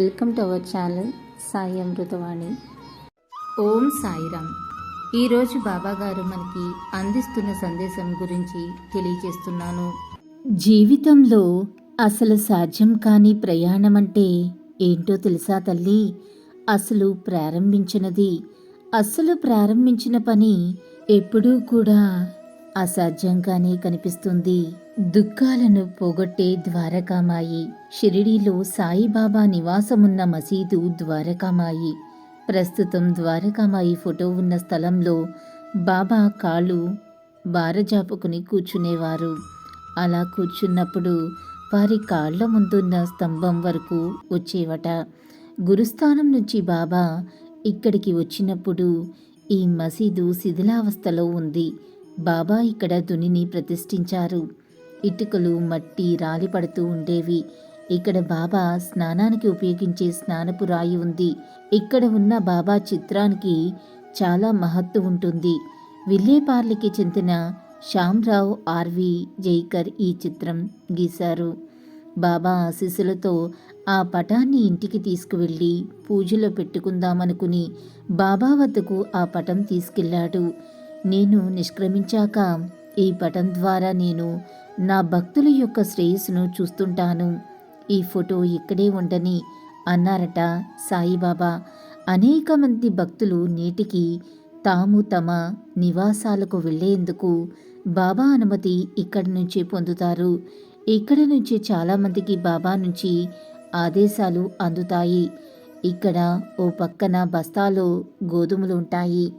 Welcome to our channel Sai Amritavani. Om Sairam. ఈరోజు బాబాగారు మనకి అందిస్తున్న సందేశం గురించి తెలియజేస్తున్నాను. జీవితంలో అసలు సాధ్యం కాని ప్రయాణం అంటే ఏంటో తెలుసా తల్లి? అసలు ప్రారంభించినది అసలు ప్రారంభించిన పని ఎప్పుడూ కూడా అసాధ్యంగానే కనిపిస్తుంది. దుఃఖాలను పోగొట్టే ద్వారకామాయి షిరిడీలో సాయిబాబా నివాసమున్న మసీదు ద్వారకామాయి. ప్రస్తుతం ద్వారకామాయి ఫోటో ఉన్న స్థలంలో బాబా కాళ్ళు బారజాపుకుని కూర్చునేవారు. అలా కూర్చున్నప్పుడు వారి కాళ్ళ ముందున్న స్తంభం వరకు వచ్చేవట. గురుస్థానం నుంచి బాబా ఇక్కడికి వచ్చినప్పుడు ఈ మసీదు శిథిలావస్థలో ఉంది. బాబా ఇక్కడ దునిని ప్రతిష్ఠించారు. ఇటుకలు మట్టి రాలి పడుతూ ఉండేవి. ఇక్కడ బాబా స్నానానికి ఉపయోగించే స్నానపు రాయి ఉంది. ఇక్కడ ఉన్న బాబా చిత్రానికి చాలా మహత్తు ఉంటుంది. విల్లేపార్లికి చెందిన శ్యామ్రావు ఆర్వి జైకర్ ఈ చిత్రం గీశారు. బాబా ఆశీస్సులతో ఆ పటాన్ని ఇంటికి తీసుకువెళ్ళి పూజలో పెట్టుకుందామనుకుని బాబా వద్దకు ఆ పటం తీసుకెళ్ళాడు. నేను నిష్క్రమించాక ఈ పటం ద్వారా నేను నా భక్తుల యొక్క శ్రేయస్సును చూస్తుంటాను. ఈ ఫోటో ఇక్కడే ఉండని అన్నారట సాయిబాబా. అనేక మంది భక్తులు నేటికి తాము తమ నివాసాలకు వెళ్ళేందుకు బాబా అనుమతి ఇక్కడి నుంచి పొందుతారు. ఇక్కడ నుంచి చాలామందికి బాబా నుంచి ఆదేశాలు అందుతాయి. ఇక్కడ ఓ పక్కన బస్తాలో గోధుమలు ఉంటాయి.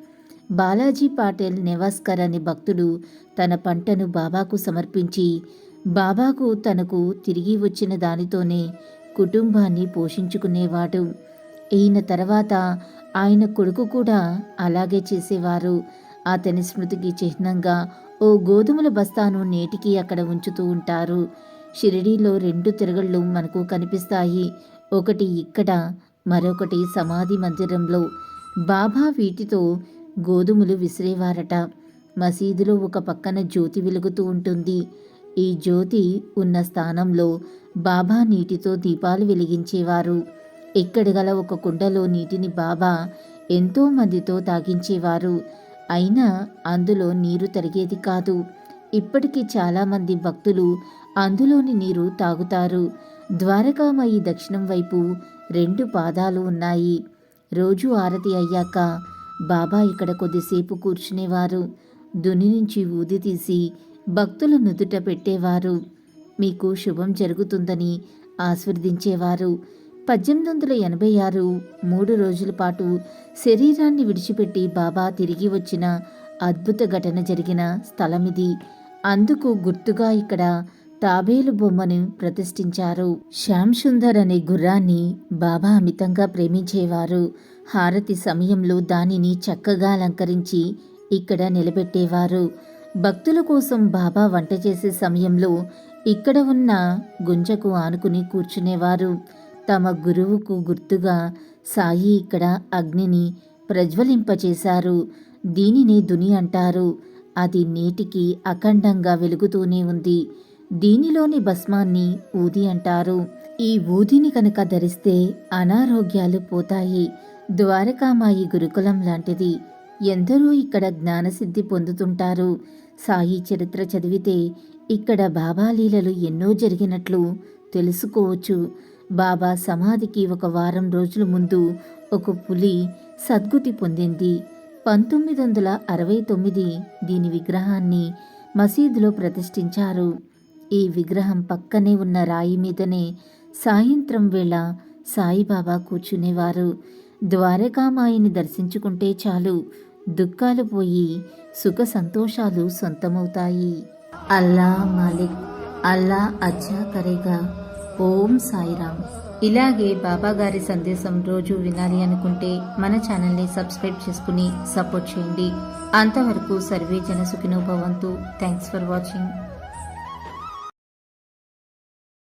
బాలాజీ పాటిల్ నెవాస్కర్ అనే భక్తుడు తన పంటను బాబాకు సమర్పించి బాబాకు తనకు తిరిగి వచ్చిన దానితోనే కుటుంబాన్ని పోషించుకునేవాడు. ఈయన తర్వాత ఆయన కొడుకు కూడా అలాగే చేసేవారు. అతని స్మృతికి చిహ్నంగా ఓ గోధుమల బస్తాను నేటికి అక్కడ ఉంచుతూ ఉంటారు. షిరిడీలో రెండు తిరగళ్ళు మనకు కనిపిస్తాయి. ఒకటి ఇక్కడ మరొకటి సమాధి మందిరంలో. బాబా వీటితో గోధుమలు విసిరేవారట. మసీదులో ఒక పక్కన జ్యోతి వెలుగుతూ ఉంటుంది. ఈ జ్యోతి ఉన్న స్థానంలో బాబా నీటితో దీపాలు వెలిగించేవారు. ఇక్కడ గల ఒక కుండలో నీటిని బాబా ఎంతో మందితో తాగించేవారు. అయినా అందులో నీరు తరిగేది కాదు. ఇప్పటికీ చాలామంది భక్తులు అందులోని నీరు తాగుతారు. ద్వారకామయి దక్షిణం వైపు రెండు పాదాలు ఉన్నాయి. రోజు ఆరతి అయ్యాక బాబా ఇక్కడ కొద్దిసేపు కూర్చునేవారు. దుని నుంచి ఊది తీసి భక్తుల నుదుట పెట్టేవారు. మీకు శుభం జరుగుతుందని ఆస్వాదించేవారు పద్దెనిమిది వందల ఎనభై ఆరు మూడు రోజుల పాటు శరీరాన్ని విడిచిపెట్టి బాబా తిరిగి వచ్చిన అద్భుత ఘటన జరిగిన స్థలమిది. అందుకు గుర్తుగా ఇక్కడ తాబేలు బొమ్మను ప్రతిష్ఠించారు. శ్యామ్ సుందర్ అనే గుర్రాన్ని బాబా అమితంగా ప్రేమించేవారు. హారతి సమయంలో దానిని చక్కగా అలంకరించి ఇక్కడ నిలబెట్టేవారు. భక్తుల కోసం బాబా వంట చేసే సమయంలో ఇక్కడ ఉన్న గుంజకు ఆనుకుని కూర్చునేవారు. తమ గురువుకు గుర్తుగా సాయి ఇక్కడ అగ్నిని ప్రజ్వలింపచేశారు. దీనిని దుని అంటారు. అది నేటికి అఖండంగా వెలుగుతూనే ఉంది. దీనిలోని భస్మాన్ని ఊది అంటారు. ఈ ఊదిని కనుక ధరిస్తే అనారోగ్యాలు పోతాయి. ద్వారకామాయి గురుకులం లాంటిది. ఎందరో ఇక్కడ జ్ఞానసిద్ధి పొందుతుంటారు. సాయి చరిత్ర చదివితే ఇక్కడ బాబా లీలలు ఎన్నో జరిగినట్లు తెలుసుకోవచ్చు. బాబా సమాధికి ఒక వారం రోజుల ముందు ఒక పులి సద్గుతి పొందింది. పంతొమ్మిది వందల అరవై తొమ్మిది దీని విగ్రహాన్ని మసీదులో ప్రతిష్ఠించారు. ఈ విగ్రహం పక్కనే ఉన్న రాయి మీదనే సాయంత్రం వేళ సాయిబాబా కూర్చునేవారు. ద్వారకామాయిని దర్శించుకుంటే చాలు. దుఃఖాలు పోయి సుఖ సంతోషాలు సొంతమవుతాయి. అల్లా మాలిక్ అల్లా అచ్చా కరేగా. ఓం సాయిరామ్. ఇలాగే బాబా గారి సందేశం రోజు వినాలి అనుకుంటే మన ఛానల్ని సబ్స్క్రైబ్ చేసుకుని సపోర్ట్ చేయండి. అంతవరకు సర్వే జన భవంతు. Thanks for watching.